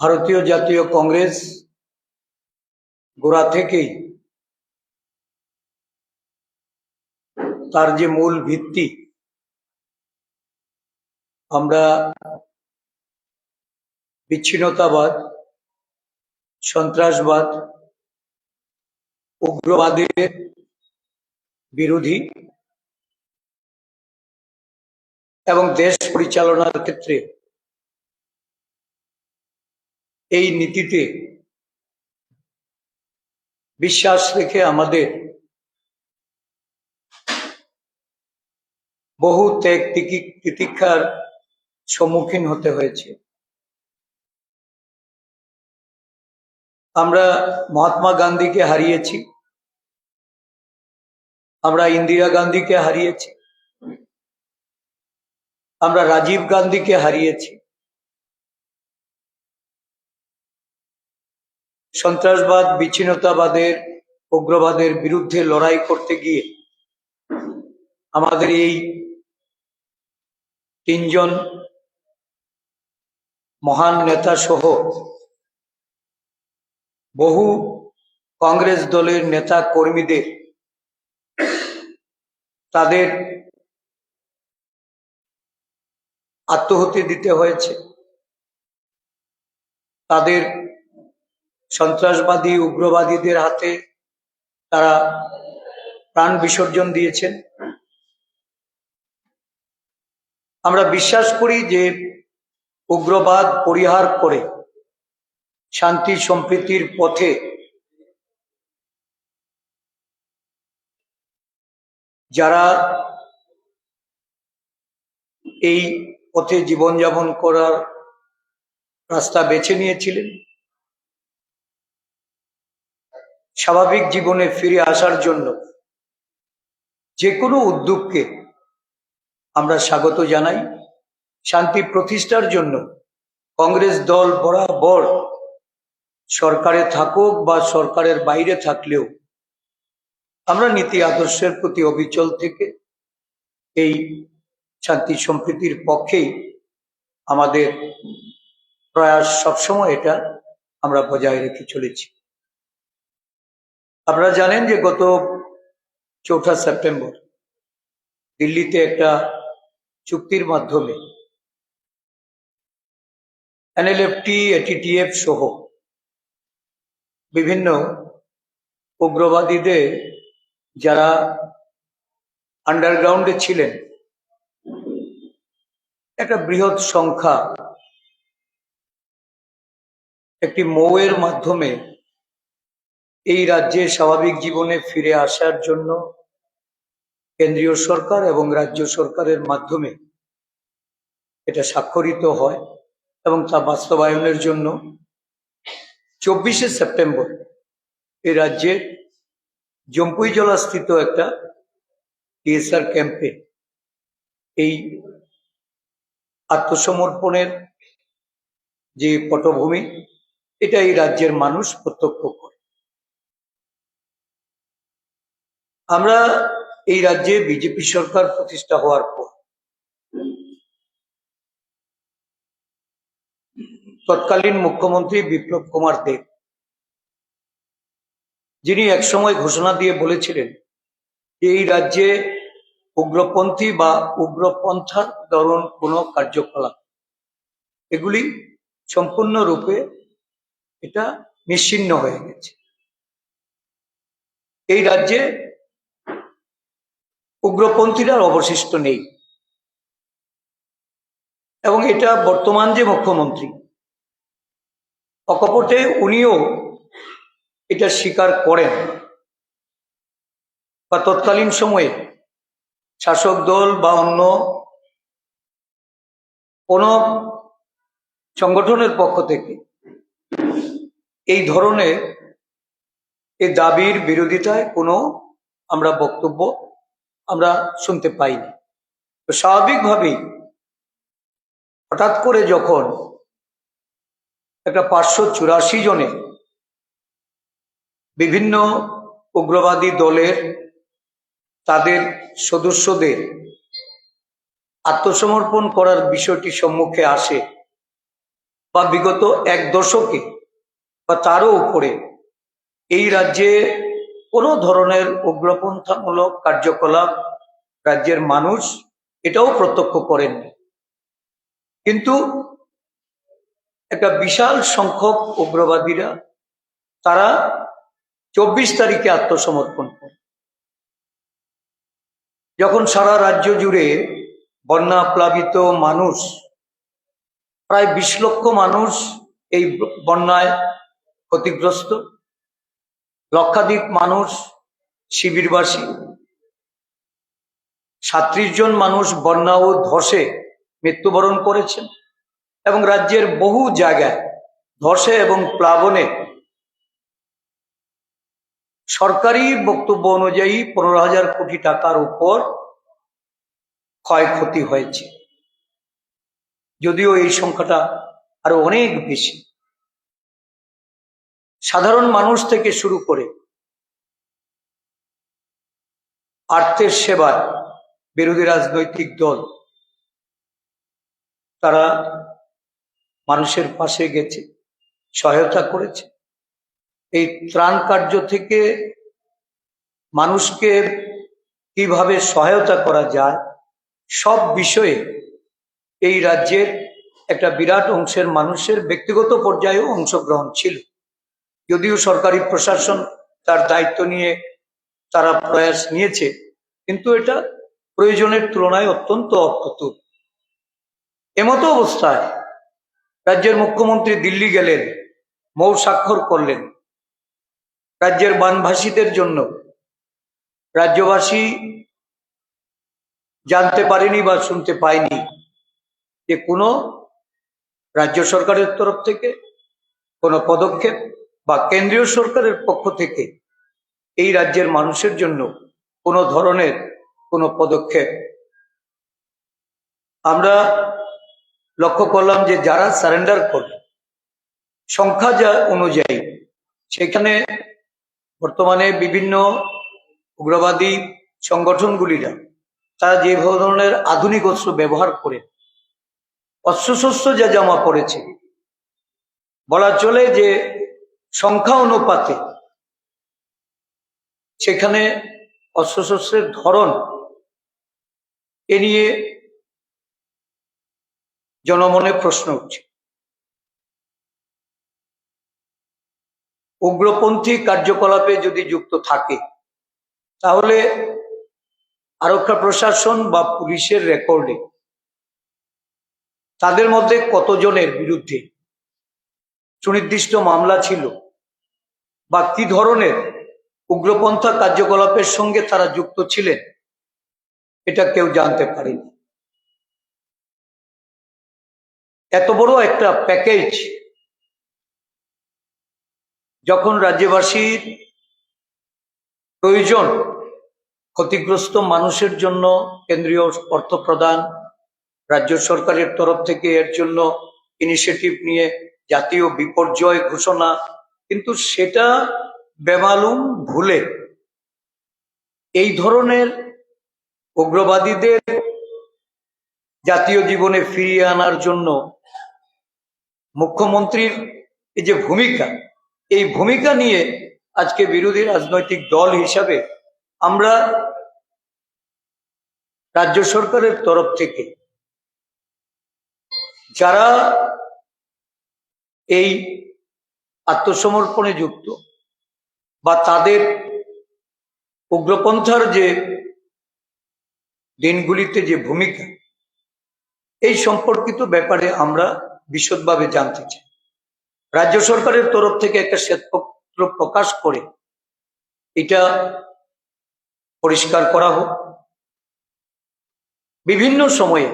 ভারতীয় জাতীয় কংগ্রেস গোড়া থেকেই তার যে মূল ভিত্তি, আমরা বিচ্ছিন্নতাবাদ, সন্ত্রাসবাদ, উগ্রবাদের বিরোধী এবং দেশ পরিচালনার ক্ষেত্রে এই নীতিতে বিশ্বাস রেখে আমাদের বহু ত্যাগ তিকি- তিতিক্ষার সম্মুখীন হতে হয়েছে। আমরা মহাত্মা গান্ধীকে হারিয়েছি। আমরা ইন্দিরা গান্ধীকে হারিয়েছি। আমরা রাজীব গান্ধীকে হারিয়েছি। সন্ত্রাসবাদ, বিচ্ছিন্নতাবাদের, উগ্রবাদের বিরুদ্ধে লড়াই করতে গিয়ে আমাদের এই তিনজন মহান নেতা সহ বহু কংগ্রেস দলের নেতা কর্মীদের তাদের আত্মহতি দিতে হয়েছে। তাদের সন্ত্রাসবাদী, উগ্রবাদীদের হাতে তারা প্রাণ বিসর্জন দিয়েছেন। আমরা বিশ্বাস করি যে উগ্রবাদ পরিহার করে শান্তি সম্প্রীতির পথে যারা এই পথে জীবনযাপন করার রাস্তা বেছে নিয়েছিলেন স্বাভাবিক জীবনে ফিরে আসার জন্য যে কোনো উদ্যোগকে আমরা স্বাগত জানাই। শান্তি প্রতিষ্ঠার জন্য কংগ্রেস দল বরাবর সরকারে থাকুক বা সরকারের বাইরে থাকলেও আমরা নীতি আদর্শের প্রতি অবিচল থেকে এই শান্তি সম্প্রীতির পক্ষেই আমাদের প্রয়াস সবসময় এটা আমরা বজায় রেখে চলেছি। আপনারা জানেন যে গত চৌঠা সেপ্টেম্বর দিল্লিতে একটা চুক্তির মাধ্যমে এনএলএফটি, এটিটিএফ সহ বিভিন্ন উগ্রবাদীদের যারা আন্ডারগ্রাউন্ডে ছিলেন, একটা বৃহৎ সংখ্যা একটি মৌয়ের মাধ্যমে এই রাজ্যে স্বাভাবিক জীবনে ফিরে আসার জন্য কেন্দ্রীয় সরকার এবং রাজ্য সরকারের মাধ্যমে এটা স্বাক্ষরিত হয় এবং তা বাস্তবায়নের জন্য চব্বিশে সেপ্টেম্বর এই রাজ্যের জম্পুই জলাস্থিত একটা টিএসআর ক্যাম্পে এই আত্মসমর্পণের যে পটভূমি, এটা এই রাজ্যের মানুষ প্রত্যক্ষ করে আমরা এই রাজ্যে বিজেপি সরকার প্রতিষ্ঠা হওয়ার পর, তৎকালীন মুখ্যমন্ত্রী বিপ্লব কুমার দেব, যিনি একসময় ঘোষণা দিয়ে বলেছিলেন এই রাজ্যে উগ্রপন্থী বা উগ্রপন্থার ধরন কোনো কার্যকলাপ, এগুলি সম্পূর্ণরূপে এটা নিশ্চিন্ন হয়ে গেছে। এই রাজ্যে উগ্রপন্থীরা অবশিষ্ট নেই। এবং এটা বর্তমান যে মুখ্যমন্ত্রী, অকপটে উনিও এটা স্বীকার করেন। বা তৎকালীন সময়ে শাসক দল বা অন্য কোন সংগঠনের পক্ষ থেকে এই ধরনের এই দাবির বিরোধিতায় কোনো আমরা বক্তব্য আমরা শুনতে পাইনি। তো স্বাভাবিকভাবেই হঠাৎ করে যখন একটা পাঁচশো চুরাশি জনের বিভিন্ন উগ্রবাদী দলের, তাদের সদস্যদের আত্মসমর্পণ করার বিষয়টি সম্মুখে আসে বা বিগত এক দশকে বা তারও উপরে, এই রাজ্যে কোনো ধরনের উগ্রপন্থামূলক কার্যকলাপ রাজ্যের মানুষ এটাও প্রত্যক্ষ করেননি। কিন্তু একটা বিশাল সংখ্যক উগ্রবাদীরা, তারা চব্বিশ তারিখে আত্মসমর্পণ করে। যখন সারা রাজ্য জুড়ে বন্যা প্লাবিত মানুষ, প্রায় বিশ লক্ষ মানুষ এই বন্যায় ক্ষতিগ্রস্ত লক্ষাধিক মানুষ শিবিরবাসী। সাত্রিশ জন মানুষ বন্যা ও ধসে মৃত্যুবরণ করেছেন এবং রাজ্যের বহু জায়গায় ধসে এবং প্লাবনে সরকারি বক্তব্য অনুযায়ী পনেরো হাজার কোটি টাকার উপর ক্ষয়ক্ষতি হয়েছে। যদিও এই সংখ্যাটা আরও অনেক বেশি। সাধারণ মানুষ থেকে শুরু করে আর্থের সেবায় বিরোধী রাজনৈতিক দল, তারা মানুষের পাশে গেছে, সহায়তা করেছে। এই ত্রাণ কার্য থেকে মানুষকে কীভাবে সহায়তা করা যায়, সব বিষয়ে এই রাজ্যের একটা বিরাট অংশের মানুষের ব্যক্তিগত পর্যায়েও অংশগ্রহণ ছিল। যদিও সরকারি প্রশাসন তার দায়িত্ব নিয়ে তারা প্রয়াস নিয়েছে, কিন্তু এটা প্রয়োজনের তুলনায় অত্যন্ত অপ্রতুল। এমতো অবস্থায় রাজ্যের মুখ্যমন্ত্রী দিল্লি গেলেন, মৌ স্বাক্ষর করলেন। রাজ্যের বানভাসীদের জন্য রাজ্যবাসী জানতে পারেনি বা শুনতে পায়নি যে কোনো রাজ্য সরকারের তরফ থেকে কোনো পদক্ষেপ বা কেন্দ্রীয় সরকারের পক্ষ থেকে এই রাজ্যের মানুষের জন্য কোনো ধরনের কোনো পদক্ষেপ। আমরা লক্ষ্য করলাম যে যারা সারেন্ডার করবে সংখ্যা যা অনুযায়ী, সেখানে বর্তমানে বিভিন্ন উগ্রবাদী সংগঠনগুলিরা, তারা যে ধরনের আধুনিক অস্ত্র ব্যবহার করে, অস্ত্রশস্ত্র যা জমা পড়েছে, বলা চলে যে সংখ্যা অনুপাতে। সেখানে অস্ত্রশস্ত্রের ধরন এ নিয়ে জনমনে প্রশ্ন উঠছে। উগ্রপন্থী কার্যকলাপে যদি যুক্ত থাকে, তাহলে আরক্ষা প্রশাসন বা পুলিশের রেকর্ডে তাদের মধ্যে কতজনের বিরুদ্ধে সুনির্দিষ্ট মামলা ছিল? বা কি ধরনের উগ্রপন্থা কার্যকলাপের সঙ্গে তারা যুক্ত ছিলেন, এটা কেউ জানতে পারেনি। এত বড় একটা প্যাকেজ যখন রাজ্যবাসীর প্রয়োজন ক্ষতিগ্রস্ত মানুষের জন্য কেন্দ্রীয় অর্থ প্রদান, রাজ্য সরকারের তরফ থেকে এর জন্য ইনিশিয়েটিভ নিয়ে জাতীয় বিপর্যয় ঘোষণা কিন্তু সেটা বেমালুম ভুলে এই ধরনের উগ্রবাদীদের জাতীয় জীবনে ফিরিয়ে আনার জন্য মুখ্যমন্ত্রীর এই যে ভূমিকা, এই ভূমিকা নিয়ে আজকে বিরোধী রাজনৈতিক দল হিসাবে আমরা রাজ্য সরকারের তরফ থেকে যারা এই আত্মসমর্পণে যুক্ত বা তাদের উগ্রপন্থার যে দিনগুলিতে যে ভূমিকা, এই সম্পর্কিত ব্যাপারে আমরা বিশদভাবে জানতে চাই। রাজ্য সরকারের তরফ থেকে একটা শ্বেতপত্র প্রকাশ করে এটা পরিষ্কার করা হোক। বিভিন্ন সময়ে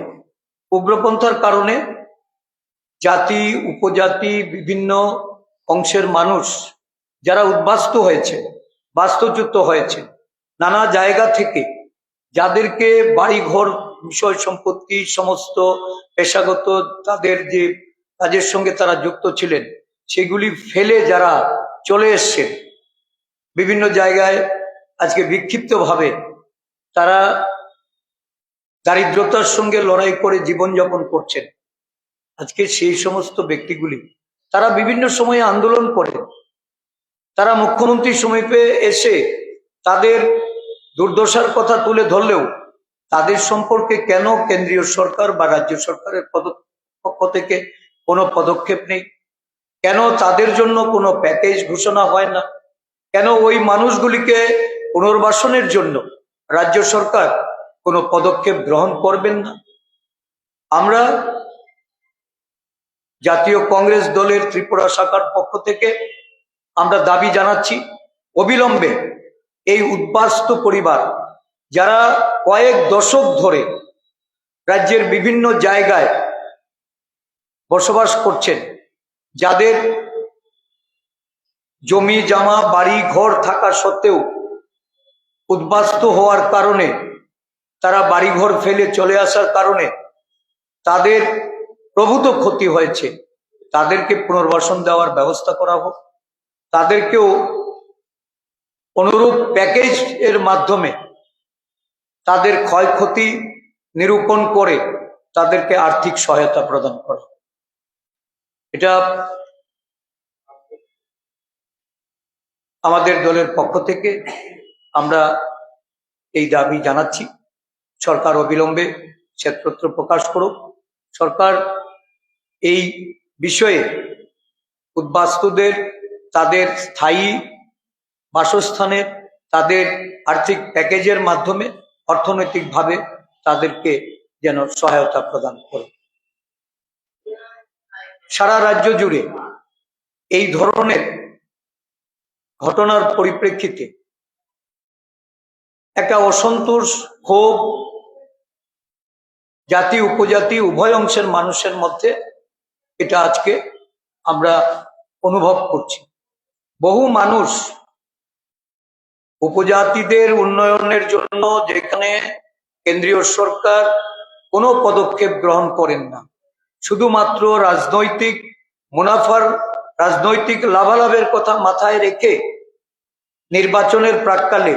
উগ্রপন্থার কারণে জাতি, উপজাতি, বিভিন্ন অংশের মানুষ যারা উদ্বাস্ত হয়েছে, বাস্তুচ্যুত হয়েছে, নানা জায়গা থেকে যাদেরকে বাড়িঘর, বিষয় সম্পত্তি সমস্ত পেশাগত তাদের যে কাজের সঙ্গে তারা যুক্ত ছিলেন, সেগুলি ফেলে যারা চলে এসছেন। বিভিন্ন জায়গায় আজকে বিক্ষিপ্তভাবে তারা দারিদ্রতার সঙ্গে লড়াই করে জীবনযাপন করছেন। আজকে সেই সমস্ত ব্যক্তিগুলি তারা বিভিন্ন সময়ে আন্দোলন করে। তারা মুখ্যমন্ত্রীর সমীপে এসে তাদের দুর্দশার কথা তুলে ধরলেও তাদের সম্পর্কে কেন কেন্দ্রীয় সরকার বা রাজ্য সরকারের পক্ষ থেকে কোনো পদক্ষেপ নেই? কেন তাদের জন্য কোনো প্যাকেজ ঘোষণা হয় না? কেন ওই মানুষগুলিকে পুনর্বাসনের জন্য রাজ্য সরকার কোনো পদক্ষেপ গ্রহণ করবেন না? আমরা জাতীয় কংগ্রেস দলের ত্রিপুরা শাখার পক্ষ থেকে আমরা দাবি জানাচ্ছি, অবিলম্বে এই উদ্বাস্তু পরিবার যারা কয়েক দশক ধরে রাজ্যের বিভিন্ন জায়গায় বসবাস করছেন, যাদের জমি, জামা, বাড়ি, ঘর থাকা সত্ত্বেও উদ্বাস্তু হওয়ার কারণে, তারা বাড়িঘর ফেলে চলে আসার কারণে তাদের প্রভূত ক্ষতি হয়েছে। তাদেরকে পুনর্বাসন দেওয়ার ব্যবস্থা করা হোক। তাদেরকেও অনুরূপ প্যাকেজ এর মাধ্যমে তাদের ক্ষয়ক্ষতি নিরূপণ করে তাদেরকে আর্থিক সহায়তা প্রদান করা। এটা আমাদের দলের পক্ষ থেকে আমরা এই দাবি জানাচ্ছি। সরকার অবিলম্বে শ্বেতপত্র প্রকাশ করুক। সরকার এই বিষয়ে উদ্বাস্তুদের, তাদের স্থায়ী বাসস্থানের, তাদের আর্থিক প্যাকেজের মাধ্যমে অর্থনৈতিকভাবে তাদেরকে যেন সহায়তা প্রদান করে। সারা রাজ্য জুড়ে এই ধরনের ঘটনার পরিপ্রেক্ষিতে একটা অসন্তোষ ক্ষোভ জাতি, উপজাতি, উভয় অংশের মানুষের মধ্যে এটা আজকে আমরা অনুভব করছি। বহু মানুষ উপজাতিদের উন্নয়নের জন্য যেখানে কেন্দ্রীয় সরকার কোনো পদক্ষেপ গ্রহণ করেন না, শুধুমাত্র রাজনৈতিক মুনাফার, রাজনৈতিক লাভালাভের কথা মাথায় রেখে নির্বাচনের প্রাককালে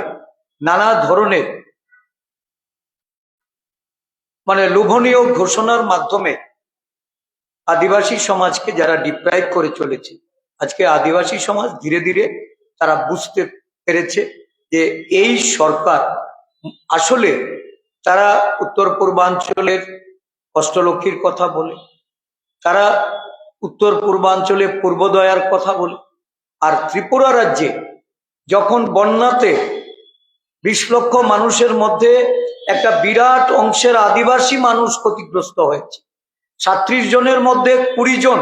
নানা ধরনের মানে লোভনীয় ঘোষণার মাধ্যমে আদিবাসী সমাজকে যারা ডিপ্রাইভ করে চলেছে, আজকে আদিবাসী সমাজ ধীরে ধীরে তারা বুঝতে পেরেছে যে এই সরকার আসলে তারা উত্তর পূর্বাঞ্চলের অষ্টলক্ষীর কথা বলে, তারা উত্তর পূর্বাঞ্চলে পূর্বদয়ার কথা বলে, আর ত্রিপুরা রাজ্যে যখন বন্যাতে বিশ লক্ষ মানুষের মধ্যে একটা বিরাট অংশের আদিবাসী মানুষ ক্ষতিগ্রস্ত হয়েছে। সাত্রিশ জনের মধ্যে কুড়ি জন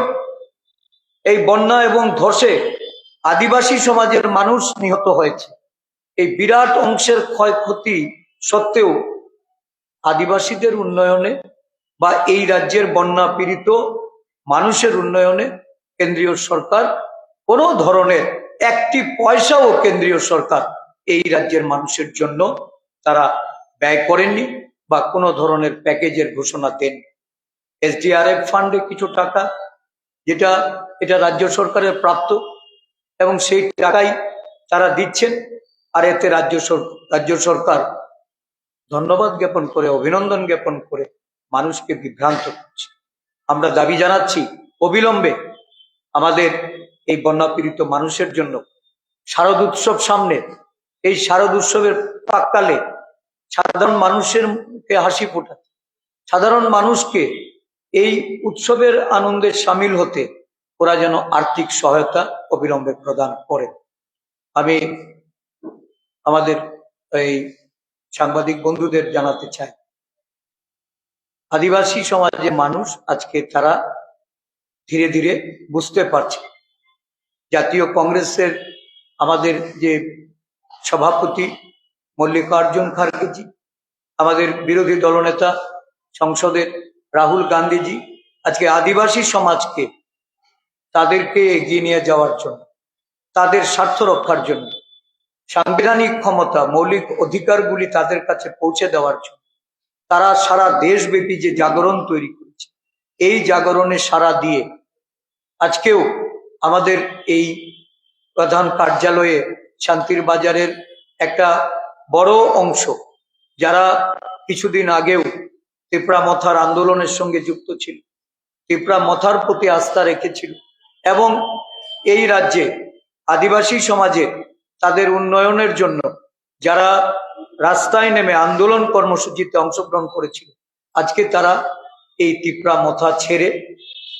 এই বন্যা এবং ধসে আদিবাসী সমাজের মানুষ নিহত হয়েছে। এই বিরাট অংশের ক্ষয়ক্ষতি সত্ত্বেও আদিবাসীদের উন্নয়নে বা এই রাজ্যের বন্যা পীড়িত মানুষের উন্নয়নে কেন্দ্রীয় সরকার কোনো ধরনের একটি পয়সাও কেন্দ্রীয় সরকার এই রাজ্যের মানুষের জন্য তারা ব্যয় করেননি বা কোনো ধরনের প্যাকেজের ঘোষণা দেন। এসডিআরএফ ফান্ডে কিছু টাকা যেটা, এটা রাজ্য সরকারের প্রাপ্ত এবং সেই টাকাই তারা দিচ্ছেন আর এতে রাজ্য রাজ্য সরকার ধন্যবাদ জ্ঞাপন করে, অভিনন্দন জ্ঞাপন করে মানুষকে বিভ্রান্ত করছে। আমরা দাবি জানাচ্ছি, অবিলম্বে আমাদের এই বন্যাপীড়িত মানুষের জন্য শারদ উৎসব সামনে এই শারদ উৎসবের প্রাককালে সাধারণ মানুষের মুখে হাসি ফোটাতে সাধারণ মানুষকে এই উৎসবের আনন্দে সামিল হতে ওরা যেন আর্থিক সহায়তা অবিলম্বে প্রদান করে। আমি আমাদের এই সাংবাদিক বন্ধুদের জানাতে চাই। আদিবাসী সমাজে মানুষ আজকে তারা ধীরে ধীরে বুঝতে পারছে। জাতীয় কংগ্রেসের আমাদের যে সভাপতি মল্লিকার্জুন খার্গেজি, আমাদের বিরোধী দলনেতা সংসদের রাহুল গান্ধীজি, আজকে আদিবাসী সমাজকে তাদেরকে এগিয়ে নিয়ে যাওয়ার জন্য, তাদের স্বার্থ রক্ষার জন্য, সাংবিধানিক ক্ষমতা, মৌলিক অধিকারগুলি তাদের কাছে পৌঁছে দেওয়ার জন্য, তারা সারা দেশব্যাপী যে জাগরণ তৈরি করেছে, এই জাগরণে সারা দিয়ে আজকেও আমাদের এই প্রধান কার্যালয়ে শান্তির বাজারের একটা বড় অংশ। যারা কিছুদিন আগেও ত্রিপুরা মথার আন্দোলনের সঙ্গে যুক্ত ছিল ত্রিপুরা মথার প্রতি আস্থা রেখেছিল এবং এই রাজ্যে আদিবাসী সমাজে তাদের উন্নয়নের জন্য যারা রাস্তায় নেমে আন্দোলন কর্মসূচিতে অংশগ্রহণ করেছিল, আজকে তারা এই ত্রিপুরা মথা ছেড়ে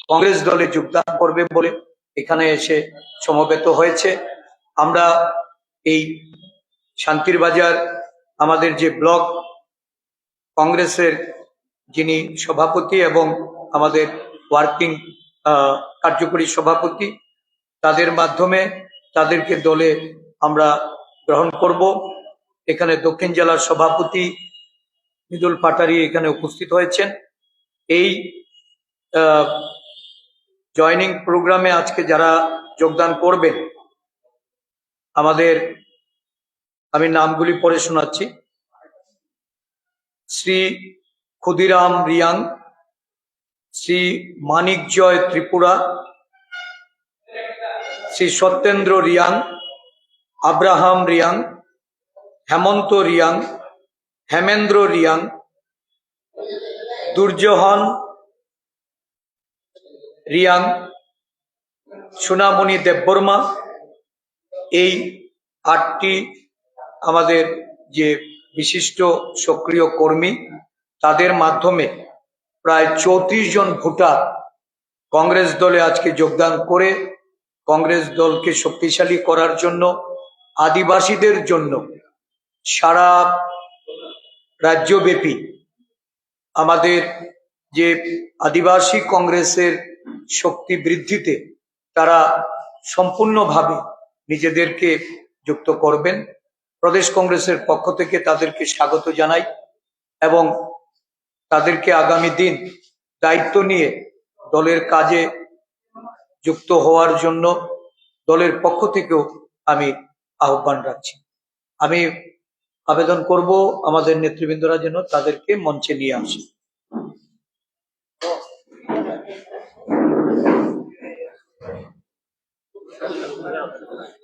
কংগ্রেস দলে যোগদান করবে বলে এখানে এসে সমবেত হয়েছে। আমরা এই শান্তির বাজার, আমাদের যে ব্লক, কংগ্রেসের যিনি সভাপতি এবং আমাদের ওয়ার্কিং কার্যকরী সভাপতি, তাদের মাধ্যমে তাদেরকে দলে আমরা গ্রহণ করব। এখানে দক্ষিণ জেলার সভাপতি মৃদুল পাটারি এখানে উপস্থিত হয়েছেন। এই জয়নিং প্রোগ্রামে আজকে যারা যোগদান করবেন আমাদের, আমি নামগুলি পড়ে শোনাচ্ছি। শ্রী ক্ষুদিরাম রিয়াং, শ্রী মানিক জয় ত্রিপুরা, শ্রী সত্যেন্দ্র রিয়াং, আব্রাহাম রিয়াং, হেমন্ত রিয়াং, হেমেন্দ্র রিয়াং, দুর্যোহন রিয়াং, সোনামণি দেববর্মা এই আটটি আমাদের যে বিশিষ্ট সক্রিয় কর্মী, তাদের মাধ্যমে প্রায় চৌত্রিশ জন ভোটার কংগ্রেস দলে আজকে যোগদান করে কংগ্রেস দলকে শক্তিশালী করার জন্য, আদিবাসীদের জন্য সারা রাজ্যব্যাপী আমাদের যে আদিবাসী কংগ্রেসের শক্তি বৃদ্ধিতে তারা সম্পূর্ণভাবে নিজেদেরকে যুক্ত করবেন। প্রদেশ কংগ্রেসের পক্ষ থেকে তাদেরকে স্বাগত জানাই এবং তাদেরকে আগামী দিন দায়িত্ব নিয়ে দলের কাজে যুক্ত হওয়ার জন্য দলের পক্ষ থেকেও আমি আহ্বান রাখছি। আমি আবেদন করব আমাদের নেতৃবৃন্দরা যেন তাদেরকে মঞ্চে নিয়ে আসে। ये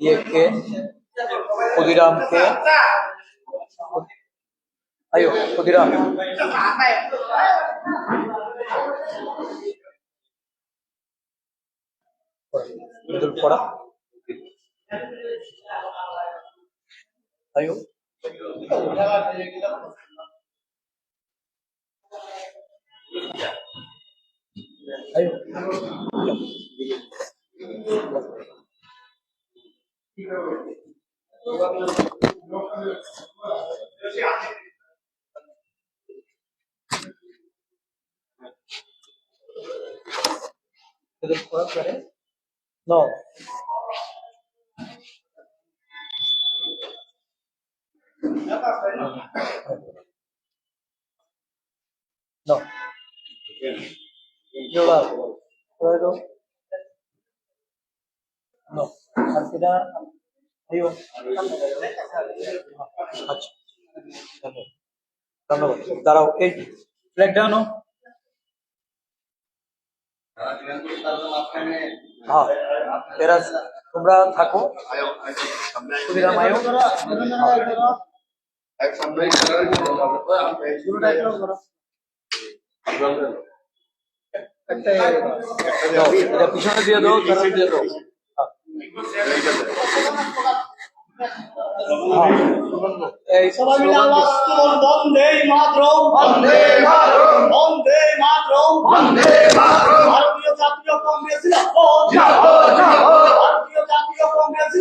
ইয়েকে ক্ষুদিরামকে আয়ো ক্ষুদিরাম Thank you. ঈদুল ফোড়া তাই ঈদুল ফোড়া করে 9. No. Jogado. Luego. No. Al final. Digo. अच्छा चलो दाराओ एक फ्लैग डाउन não. হ্যাঁ তোমরা থাকো পিছনে দিয়ে দাও দিয়ে দাও। এই সবাই মিলে আওয়াজ করুন বন্দে মাতরম। বন্দে মাতরম। ভারতীয় জাতীয় কংগ্রেস ভারতীয় জাতীয় কংগ্রেস